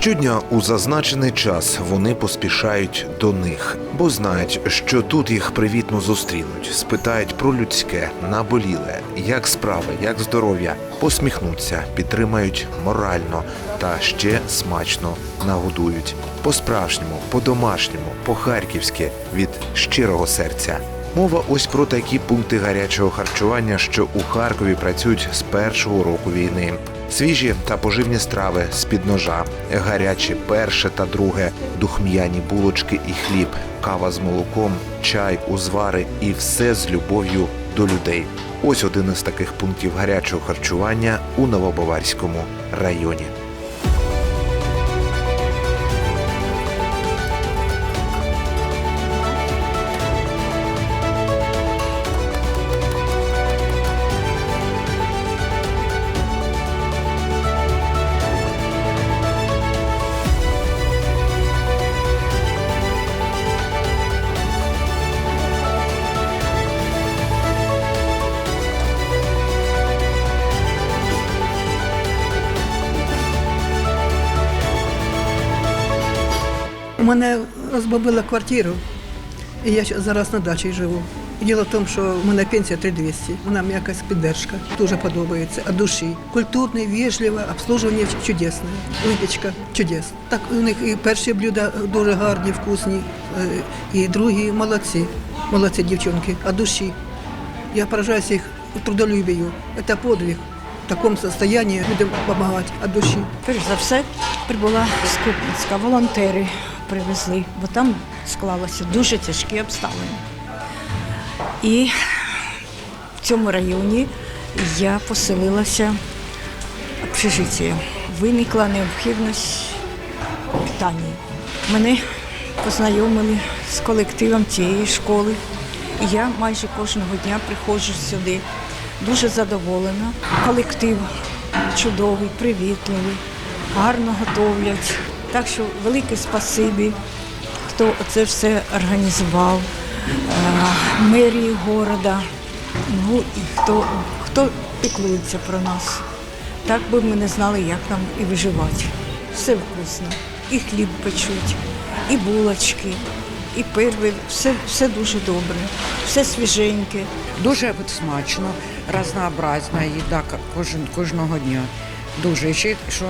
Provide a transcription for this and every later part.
Щодня у зазначений час вони поспішають до них, бо знають, що тут їх привітно зустрінуть, спитають про людське, наболіле, як справи, як здоров'я, посміхнуться, підтримають морально та ще смачно нагодують. По-справжньому, по-домашньому, по-харківськи від щирого серця. Мова ось про такі пункти гарячого харчування, що у Харкові працюють з першого року війни. Свіжі та поживні страви з під ножа, гарячі перше та друге, духм'яні булочки і хліб, кава з молоком, чай, узвари і все з любов'ю до людей. Ось один із таких пунктів гарячого харчування у Новобаварському районі. Мене розбомбила квартиру, і я зараз на дачі живу. Діло в тому, що в мене пенсія 3200, вона мені якась піддержка, дуже подобається, а душі. Культурний, вежливе, обслуживання чудесне, випічка чудесна. Так у них і перші блюда дуже гарні, вкусні, е, і другі молодці, молодці дівчинки, а душі. Я поражаюся їх трудолюбію. Це подвиг. В такому стані людям допомагати, а душі. Перш за все прибула з Куп'янська, волонтери привезли, бо там склалися дуже тяжкі обставини. І в цьому районі я поселилася в. Виникла необхідність питання. Мене познайомили з колективом цієї школи. І я майже кожного дня приходжу сюди. Дуже задоволена. Колектив чудовий, привітливий, гарно готовлять. Так що велике спасибі, хто це все організував, е, мерії города, ну і хто, хто піклується про нас. Так би ми не знали, як нам і виживати. Все вкусно. І хліб печуть, і булочки, і перви. Все, все дуже добре, все свіженьке. Дуже смачно, разнообразна їда кожен, кожного дня. Дуже. Ще, що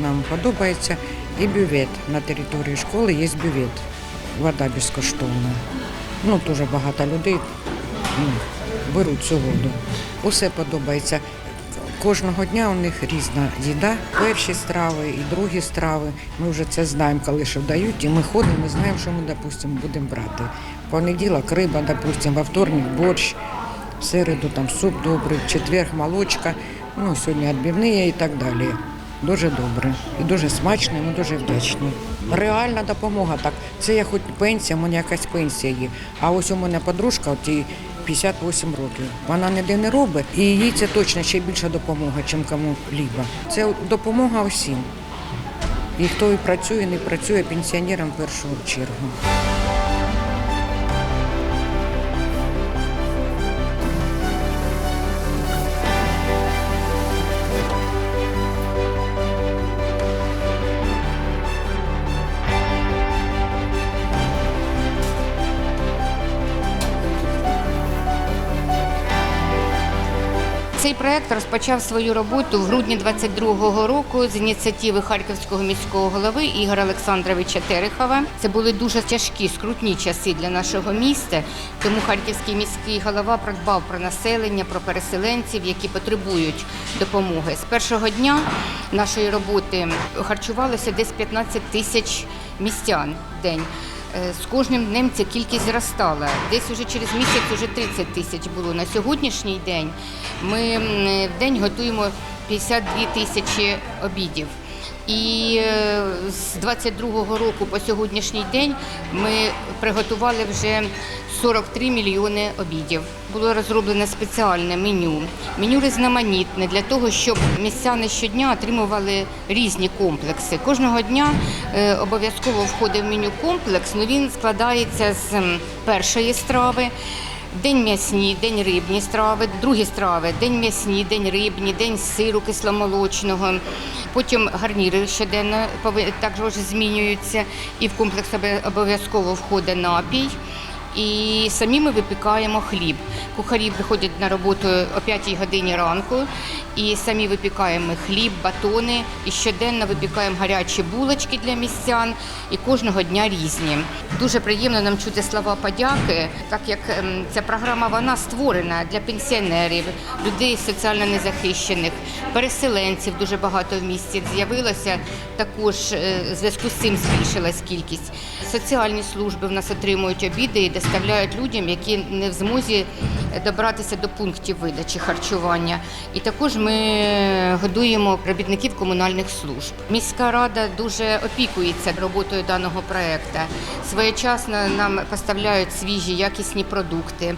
нам подобається, і бювет. На території школи є бювет. Вода безкоштовна. Ну, дуже багато людей ну, беруть цю воду. Усе подобається. Кожного дня у них різна їда. Перші страви і другі страви. Ми вже це знаємо, коли що дають, і ми ходимо, ми знаємо, що ми, допустимо, будемо брати. Понеділок риба, допустимо, во вторник борщ, в середу там суп добрий, в четвер молочка, ну сьогодні відбивні і так далі. Дуже добре і дуже смачно, і ми дуже вдячні. Реальна допомога. Так, це я хоч пенсія, у мене якась пенсія є. А ось у мене подружка, от їй 58 років. Вона ніде не робить, і їй це точно ще більша допомога, чим кому-либо. Це допомога усім. І хто і працює, і не працює пенсіонерам в першу чергу. Цей проект розпочав свою роботу в грудні 22-го року з ініціативи Харківського міського голови Ігоря Олександровича Терехова. Це були дуже тяжкі, скрутні часи для нашого міста. Тому Харківський міський голова придбав про населення, про переселенців, які потребують допомоги. З першого дня нашої роботи харчувалося десь 15 тисяч містян в день. Е, З кожним днем ця кількість зростала. Десь уже через місяць уже 30 тисяч було. На сьогоднішній день ми в день готуємо 52 тисячі обідів. І е, з 22-го року по сьогоднішній день ми приготували вже 43 мільйони обідів. Було розроблене спеціальне меню. Меню різноманітне для того, щоб містяни щодня отримували різні комплекси. Кожного дня е, обов'язково входить в меню комплекс, але він складається з першої страви. День м'ясні, день рибні страви, другі страви, день м'ясні, день рибні, день сиру кисломолочного. Потім гарніри щоденно також змінюються, і в комплекс обов'язково входить напій. І самі ми випікаємо хліб. Кухарі приходять на роботу о 5 годині ранку і самі випікаємо хліб, батони. І щоденно випікаємо гарячі булочки для містян і кожного дня різні. Дуже приємно нам чути слова подяки, так як ем, ця програма вона створена для пенсіонерів, людей соціально незахищених, переселенців дуже багато в місті з'явилося. Також е, в зв'язку з цим збільшилась кількість. Соціальні служби в нас отримують обіди і доставляють людям, які не в змозі добратися до пунктів видачі харчування. І також ми годуємо робітників комунальних служб. Міська рада дуже опікується роботою даного проекту. Своєчасно нам поставляють свіжі якісні продукти.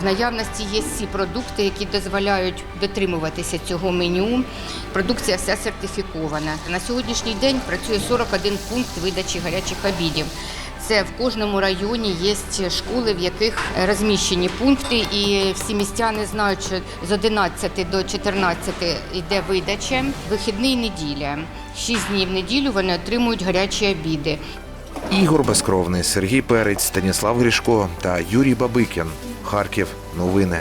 В наявності є всі продукти, які дозволяють дотримуватися цього меню. Продукція вся сертифікована. На сьогоднішній день працює 41 пункт видачі гарячих обідів. Це в кожному районі є школи, в яких розміщені пункти, і всі містяни знають, що з 11 до 14 йде видача. Вихідний неділя. Шість днів в неділю вони отримують гарячі обіди. Ігор Безкровний, Сергій Перець, Станіслав Грішко та Юрій Бабикін. Харків. Новини.